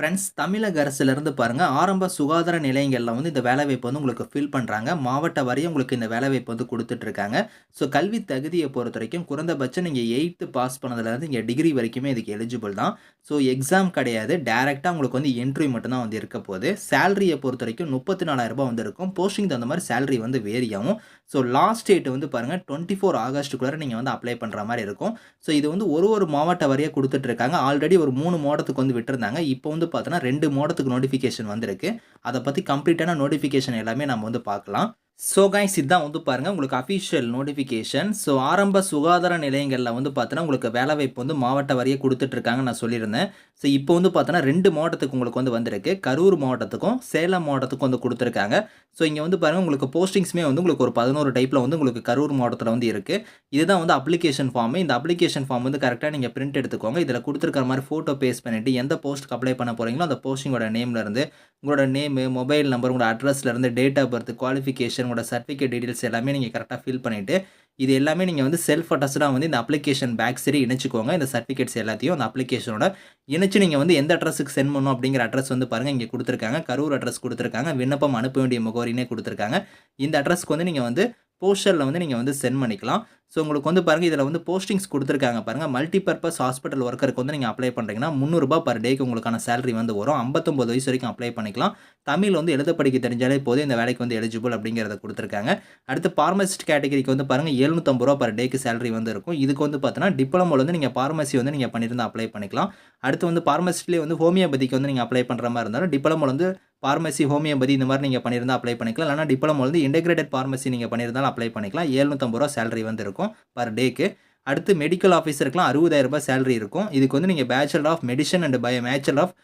Friends தமிழக அரசுலேருந்து பாருங்கள் ஆரம்ப சுகாதார நிலையங்களில் வந்து இந்த வேலைவாய்ப்பு வந்து உங்களுக்கு ஃபில் பண்ணுறாங்க மாவட்ட வரையும் உங்களுக்கு இந்த வேலைவாய்ப்பு வந்து கொடுத்துட்ருக்காங்க ஸோ கல்வி தகுதியை பொறுத்த வரைக்கும் குறைந்தபட்சம் நீங்கள் எயித்து பாஸ் பண்ணதுலேருந்து இங்கே டிகிரி வரைக்குமே இதுக்கு எலிஜிபிள் தான். ஸோ எக்ஸாம் கிடையாது. டேரெக்டாக உங்களுக்கு வந்து என்ட்ரி மட்டும்தான் வந்து இருக்க போகுது. சேலரியை பொறுத்த வரைக்கும் முப்பத்தி நாலாயிரரூபா வந்து இருக்கும். போஸ்டிங் தகுந்த மாதிரி சேலரி வந்து வேரி ஆகும். ஸோ லாஸ்ட் டேட் வந்து பாருங்கள் டுவெண்ட்டி ஃபோர் ஆகஸ்ட்டுக்குள்ளே நீங்கள் வந்து அப்ளை பண்ணுற மாதிரி இருக்கும். ஸோ இது வந்து ஒரு ஒரு மாவட்ட வரையாக கொடுத்துட்ருக்காங்க ஆல்ரெடி ஒரு மூணு மாவட்டத்துக்கு வந்து விட்டுருந்தாங்க. இப்போ வந்து பார்த்தோன்னா ரெண்டு மோடத்துக்கு நோட்டிஃபிகேஷன் வந்திருக்கு. அதை பற்றி கம்ப்ளீட்டான நோட்டிஃபிகேஷன் எல்லாமே நம்ம வந்து பார்க்கலாம். ஸோ கைஸ் இதுதான் வந்து பாருங்கள் உங்களுக்கு அஃபிஷியல் நோட்டிஃபிகேஷன் ஸோ ஆரம்ப சுகாதார நிலையங்களில் வந்து பார்த்தோன்னா உங்களுக்கு வேலைவாய்ப்பு வந்து மாவட்ட வரையே கொடுத்துட்ருக்காங்க நான் சொல்லியிருந்தேன். ஸோ இப்போ வந்து பார்த்தோன்னா ரெண்டு மாவட்டத்துக்கு உங்களுக்கு வந்து வந்திருக்கு. கரூர் மாவட்டத்துக்கும் சேலம் மாவட்டத்துக்கும் வந்து கொடுத்துருக்காங்க. ஸோ இங்கே வந்து பாருங்கள் உங்களுக்கு போஸ்டிங்ஸுமே வந்து உங்களுக்கு ஒரு பதினோரு டைப்பில் வந்து உங்களுக்கு கரூர் மாவட்டத்தில் வந்து இருக்குது இதுதான் வந்து அப்ளிகேஷன் ஃபார்மு இந்த அப்ளிகேஷன் ஃபார்ம் வந்து கரெக்டாக நீங்கள் பிரிண்ட் எடுத்துக்கோங்க. இதில் கொடுத்துருக்கிற மாதிரி ஃபோட்டோ பேஸ் பண்ணிவிட்டு எந்த போஸ்ட்டுக்கு அப்ளை பண்ண போகிறீங்களோ அந்த போஸ்டிங்கோட நேம்லேருந்து உங்களோட நேமு மொபைல் நம்பர் உங்களோட அட்ரஸ்லேருந்து டேட் ஆஃப் பர்த் குவாலிஃபிகேஷன் உங்களோட சர்டிஃபிகேட் டீட்டெயில்ஸ் எல்லாமே நீங்கள் கரெக்டாக ஃபில் பண்ணிவிட்டு இது எல்லாமே நீங்கள் வந்து செல்ஃப் அட்ரஸ்டாக வந்து இந்த அப்ளிகேஷன் பேக் சரி இணைச்சிக்கோங்க. இந்த சர்டிஃபிகேட்ஸ் எல்லாத்தையும் அந்த அப்ளிகேஷனோட இணைச்சு நீங்கள் வந்து எந்த அட்ரஸுக்கு சென்ட் பண்ணணும் அப்படிங்கிற அட்ரஸ் வந்து பாருங்கள் இங்கே கொடுத்துருக்காங்க. கரூர் அட்ரஸ் கொடுத்துருக்காங்க. விண்ணப்பம் அனுப்ப வேண்டிய முகவரினே கொடுத்துருக்காங்க. இந்த அட்ரஸ்க்கு வந்து நீங்கள் வந்து போஸ்டரில் வந்து நீங்கள் வந்து சென்ட் பண்ணிக்கலாம். ஸோ உங்களுக்கு வந்து பாருங்கள் இதில் வந்து போஸ்டிங்ஸ் கொடுத்துருக்காங்க. பாருங்கள் மல்டிபர்பஸ் ஹாஸ்பிட்டல் ஒர்க்கருக்கு வந்து நீங்கள் அப்ளை பண்ணுறீங்கன்னா முந்நூறுரூபா பர் டேக்கு உங்களுக்கான சேலரி வந்து வரும். ஐம்பத்தொம்பது வயசு வரைக்கும் அப்ளை பண்ணிக்கலாம். தமிழ் வந்து எழுத படிக்க தெரிஞ்சாலே போதும் இந்த வேலைக்கு வந்து எலிஜிபிள் அப்படிங்கிறத கொடுத்துருக்காங்க. அடுத்து பார்மசிஸ்ட் கேட்டகரிக்கு வந்து பாருங்கள் எழுநூற்றம்பது ரூபா பர் டேக்கு சேலரி வந்து இருக்கும். இதுக்கு வந்து பார்த்தீங்கன்னா டிப்ளமோவில் வந்து நீங்கள் பார்மசி வந்து நீங்கள் பண்ணியிருந்தால் அப்ளை பண்ணிக்கலாம். அடுத்து வந்து பார்மசிஸ்ட்லேயே வந்து ஹோமியோபதிக்கு வந்து நீங்கள் அப்ளை பண்ணுற மாதிரி இருந்தாலும் டிப்ளமோவில் வந்து பார்மசி ஹோமியோபதி இந்த மாதிரி நீங்கள் பண்ணியிருந்தால் அப்ளை பண்ணிக்கலாம். இல்லைனா டிப்ளமோ வந்து இன்டெகிரேட்டட் பார்மசி நீங்கள் பண்ணியிருந்தாலும் அப்ளை பண்ணிக்கலாம். ஏழ்நூற்றம்பது ரூபா சேலரி வந்து இருக்கும். பர் டேக்கு அடுத்து மெடிக்கல் ஆஃபீஸருக்குலாம் அறுபதாயிரம் ரூபாய் சேலரி இருக்கும் இதுக்கு வந்து நீங்கள் bachelor of medicine and bio bachelor of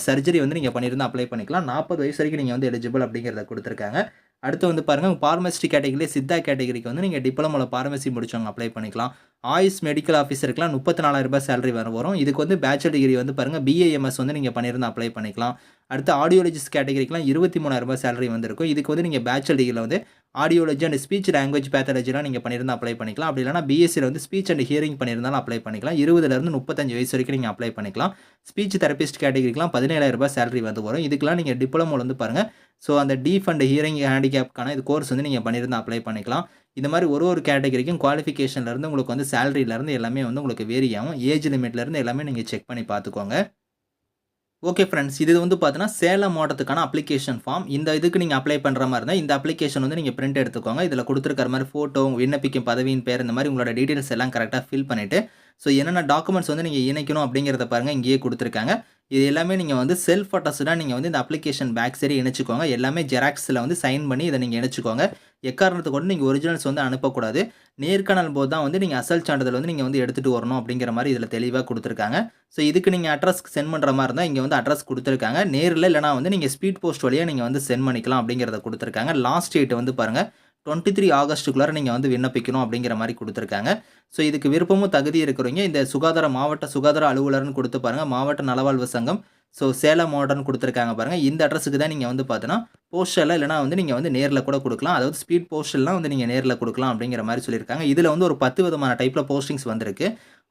surgery வந்து நீங்கள் பண்ணியிருந்தால் அப்ளை பண்ணிக்கலாம் நாற்பது வயசு வரைக்கும் நீங்கள் வந்து எலிஜிபிள் அப்படிங்கிறத கொடுத்துருக்காங்க அடுத்து வந்து பாருங்கள் பார்மசி கேட்டகரியிலே சித்தா கேட்டகரிக்கு வந்து நீங்கள் டிப்ளமோவில் ஃபார்மசி முடிச்சவங்க அப்ளை பண்ணிக்கலாம். ஆயுஷ் மெடிக்கல் ஆஃபீஸருக்குலாம் முப்பத்தி நாலாயிரரூபா சேலரி வர வரும். இதுக்கு வந்து பேச்சுலர் டிகிரி வந்து பாருங்கள் பிஏஎம்எஸ் வந்து நீங்கள் பண்ணியிருந்தால் அப்ளை பண்ணிக்கலாம். அடுத்து ஆடியோலஜிஸ்ட் கேட்டகரிக்கெலாம் இருபத்தி மூணாயிரம் ரூபாய் சேலரி வந்திருக்கும். இதுக்கு வந்து நீங்கள் பேச்சுலர் டிகிரியில் வந்து ஆடியோலஜி அண்ட் ஸ்பீச் லாங்குவேஜ் பேத்தாலஜிலாம் நீங்கள் பண்ணியிருந்தால் அப்ளை பண்ணிக்கலாம். அப்படி இல்லைனா பிஎஸ்சியில் வந்து ஸ்பீச் அண்ட் ஹியரிங் பண்ணியிருந்தாலும் அப்ளை பண்ணிக்கலாம். இருபதுலேருந்து முப்பத்தஞ்சு வயசு வரைக்கும் நீங்கள் அப்ளை பண்ணிக்கலாம். ஸ்பீச் தெரபிஸ்ட் கேட்டகரிக்கெலாம் பதினேழாயிரரூபா சேலரி வந்து வரும். இதுக்கெலாம் நீங்கள் டிப்ளமோவில் வந்து பாருங்கள் ஸோ அந்த டீஃப் அண்ட் ஹியரிங் ஹேண்டிகேப்க்கான இது கோர்ஸ் வந்து நீங்கள் பண்ணியிருந்தால் அப்ளை பண்ணிக்கலாம். இந்த மாதிரி ஒரு ஒரு கேட்டகரிக்கும் குவாலிஃபிகேஷன்லேருந்து உங்களுக்கு வந்து சேலரியிலேருந்து எல்லாமே வந்து உங்களுக்கு வேரி ஆகும். ஏஜ் லிமிட்லேருந்து எல்லாமே நீங்கள் செக் பண்ணி பார்த்துக்கோங்க. ஓகே ஃப்ரெண்ட்ஸ் இது வந்து பார்த்தீங்கன்னா சேலம் மாவட்டத்துக்கான அப்ளிகேஷன் ஃபார்ம் இந்த இதுக்கு நீங்கள் அப்ளை பண்ணுற மாதிரி இருந்தால் இந்த அப்ளிகேஷன் வந்து நீங்கள் பிரிண்ட் எடுத்துக்கோங்க. இதில் கொடுத்துருக்கிற மாதிரி ஃபோட்டோ விண்ணப்பிக்கும் பதவியின் பேர் இந்த மாதிரி உங்களோட டீட்டெயில்ஸ் எல்லாம் கரெக்டாக ஃபில் பண்ணிவிட்டு ஸோ என்னென்ன டாக்குமெண்ட்ஸ் வந்து நீங்கள் இணைக்கணும் அப்படிங்கிறத பாருங்கள் இங்கேயே கொடுத்துருக்காங்க. இது எல்லாமே நீங்கள் வந்து செல்ஃப் அட்டஸ்டாக நீங்கள் வந்து இந்த அப்ளிகேஷன் பேக் சரி இணைச்சிக்கோங்க. எல்லாமே ஜெராக்ஸில் வந்து சைன் பண்ணி இதை நீங்கள் இணைச்சிக்கோங்க. எக்காரணத்தை கொண்டு நீங்கள் ஒரிஜினல்ஸ் வந்து அனுப்பக்கூடாது. நேர்காணல் போது தான் வந்து நீங்கள் அசல் சான்றிதழ் வந்து நீங்கள் வந்து எடுத்துகிட்டு வரணும் அப்படிங்கிற மாதிரி இதில் தெளிவாக கொடுத்துருக்காங்க. ஸோ இதுக்கு நீங்கள் அட்ரஸ்க்கு சென்ட் பண்ணுற மாதிரி இருந்தால் இங்கே வந்து அட்ரஸ் கொடுத்துருக்காங்க. நேரில் இல்லைனா வந்து நீங்கள் ஸ்பீட் போஸ்ட் வழியாக நீங்கள் வந்து சென்ட் பண்ணிக்கலாம் அப்படிங்கிறத கொடுத்துருக்காங்க. லாஸ்ட் டேட் வந்து பாருங்கள் டுவெண்ட்டி த்ரீ ஆகஸ்ட்டுக்குள்ளார நீங்கள் வந்து விண்ணப்பிக்கணும் அப்படிங்கிற மாதிரி கொடுத்துருக்காங்க. ஸோ இதுக்கு விருப்பமும் தகுதி இருக்கிறவங்க இந்த சுகாதார மாவட்ட சுகாதார அலுவலர்னு கொடுத்து பாருங்கள் மாவட்ட நலவாழ்வு சங்கம் ஸோ சேலம் மாவட்டம்னு கொடுத்துருக்காங்க பாருங்கள் இந்த அட்ரஸுக்கு தான் நீங்கள் வந்து பார்த்தீங்கன்னா போஸ்டரில் இல்லைனா வந்து நீங்கள் வந்து நேரில் கூட கொடுக்கலாம். அதாவது ஸ்பீட் போஸ்டர்லாம் வந்து நீங்கள் நேரில் கொடுக்கலாம் அப்படிங்கிற மாதிரி சொல்லியிருக்காங்க. இதில் வந்து ஒரு பத்து விதமான டைப்பில் போஸ்டிங்ஸ் வந்திருக்கு.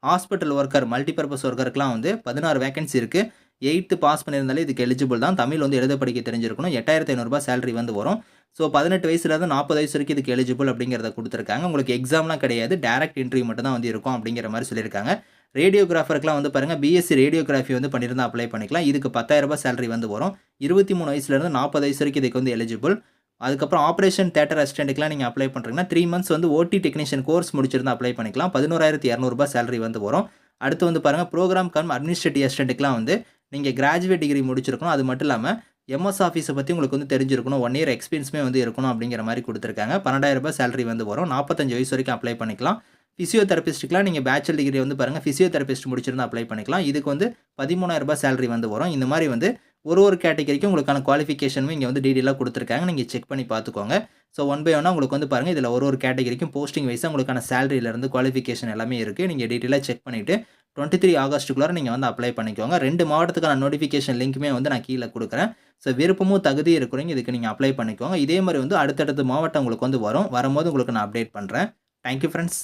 ஹாஸ்பிட்டல் ஒர்க்கர் மல்டிபர்பஸ் ஒர்க்கருக்குலாம் வந்து பதினாறு வேகன்சி இருக்குது எயித்து பாஸ் பண்ணியிருந்தாலே இதுக்கு எலிஜிபிள் தான். தமிழ் வந்து எழுத படிக்க தெரிஞ்சிருக்கணும். எட்டாயிரத்தி ஐநூறுரூபா சேலரி வந்து வரும். ஸோ பதினெட்டு வயசுலேருந்து நாற்பது வயசு வரைக்கும் இதுக்கு எலிஜிபிள் அப்படிங்கிறத கொடுத்துருக்காங்க. உங்களுக்கு எக்ஸாம்லாம் கிடையாது. டேரக்ட் இன்டர்வியூ மட்டும் தான் வந்து இருக்கும் அப்படிங்கிற மாதிரி சொல்லியிருக்காங்க. ரேடியோகிராஃபருக்குலாம் வந்து பாருங்கள் பிஎஸ்சி ரேடியோகிராஃபி வந்து பண்ணியிருந்தால் அப்ளை பண்ணிக்கலாம். இதுக்கு பத்தாயிரரூபா சேலரி வந்து வரும். இருபத்தி மூணு வயசுலேருந்து நாற்பது வயசு வரைக்கும் இதுக்கு வந்து எலிஜிபிள் அதுக்கப்புறம் ஆப்ரேஷன் தேட்டர் அசிஸ்டண்ட்டுக்குலாம் நீங்கள் அப்ளை பண்ணுறீங்கன்னா த்ரீ மந்த்ஸ் வந்து ஓடி டெக்னீஷியன் கோர்ஸ் முடிச்சிருந்தா அப்ளை பண்ணிக்கலாம். பதினோராயிரத்தி இரநூறுபா சேலரி வந்து வரும். அடுத்து வந்து பாருங்கள் ப்ரோக்ராம் கம் அட்மினிஸ்ட்ரேட்டிவ் அசிஸ்டண்ட்டுக்குலாம் வந்து நீங்கள் கிராஜுவேட் டிகிரி முடிச்சிருக்கணும். அது மட்டும் இல்லாமல் எம்எஸ் ஆஃபீஸை பற்றி உங்களுக்கு வந்து தெரிஞ்சிருக்கணும். ஒன் இயர் எக்ஸ்பீரியன்ஸுமே வந்து இருக்கணும் அப்படிங்கிற மாதிரி கொடுத்துருக்காங்க. பன்னெண்டாயிரம் ரூபாய் சேலரி வந்து வரும். நாற்பத்தஞ்சு வயசு வரைக்கும் அப்ளை பண்ணிக்கலாம். ஃபிசியோதெரபிஸ்ட்டுக்குலாம் நீங்கள் பேச்சுலர் டிகிரி வந்து பாருங்கள் ஃபிசியோதெரபிஸ்ட் முடிச்சிருந்தா அப்ளை பண்ணிக்கலாம். இதுக்கு வந்து பதிமூணாயிரம் ரூபாய் சேலரி வந்து வரும். இந்த மாதிரி வந்து ஒரு ஒரு கேட்டகரிக்கும் உங்களுக்கான குவாலிஃபிகேஷனும் இங்கே வந்து டீடெயிலாக கொடுத்துருக்காங்க. நீங்கள் செக் பண்ணி பார்த்துக்கோங்க. ஸோ ஒன் பை ஒன்னாக உங்களுக்கு வந்து பாருங்கள் இதில் ஒரு ஒரு கேட்டகரிக்கும் போஸ்டிங் வைஸாக உங்களுக்கான சேலரியிலேருந்து குவாலிஃபிகேஷன் எல்லாமே இருக்குது நீங்கள் டீட்டெயிலாக செக் பண்ணிவிட்டு டுவெண்ட்டி த்ரீ ஆகஸ்ட்டுக்குள்ளார நீங்கள் வந்து அப்ளை பண்ணிக்கோங்க. ரெண்டு மாவட்டத்துக்கான நோட்டிஃபிகேஷன் லிங்க்குமே வந்து நான் கீழே கொடுக்குறேன். ஸோ விருப்பமும் தகுதி இருக்கிறவங்க இதுக்கு நீங்கள் அப்ளை பண்ணிக்கோங்க. இதே மாதிரி வந்து அடுத்தடுத்த மாவட்டம் உங்களுக்கு வந்து வரும். வரும்போது உங்களுக்கு நான் அப்டேட் பண்ணுறேன் தேங்க்யூ ஃப்ரெண்ட்ஸ்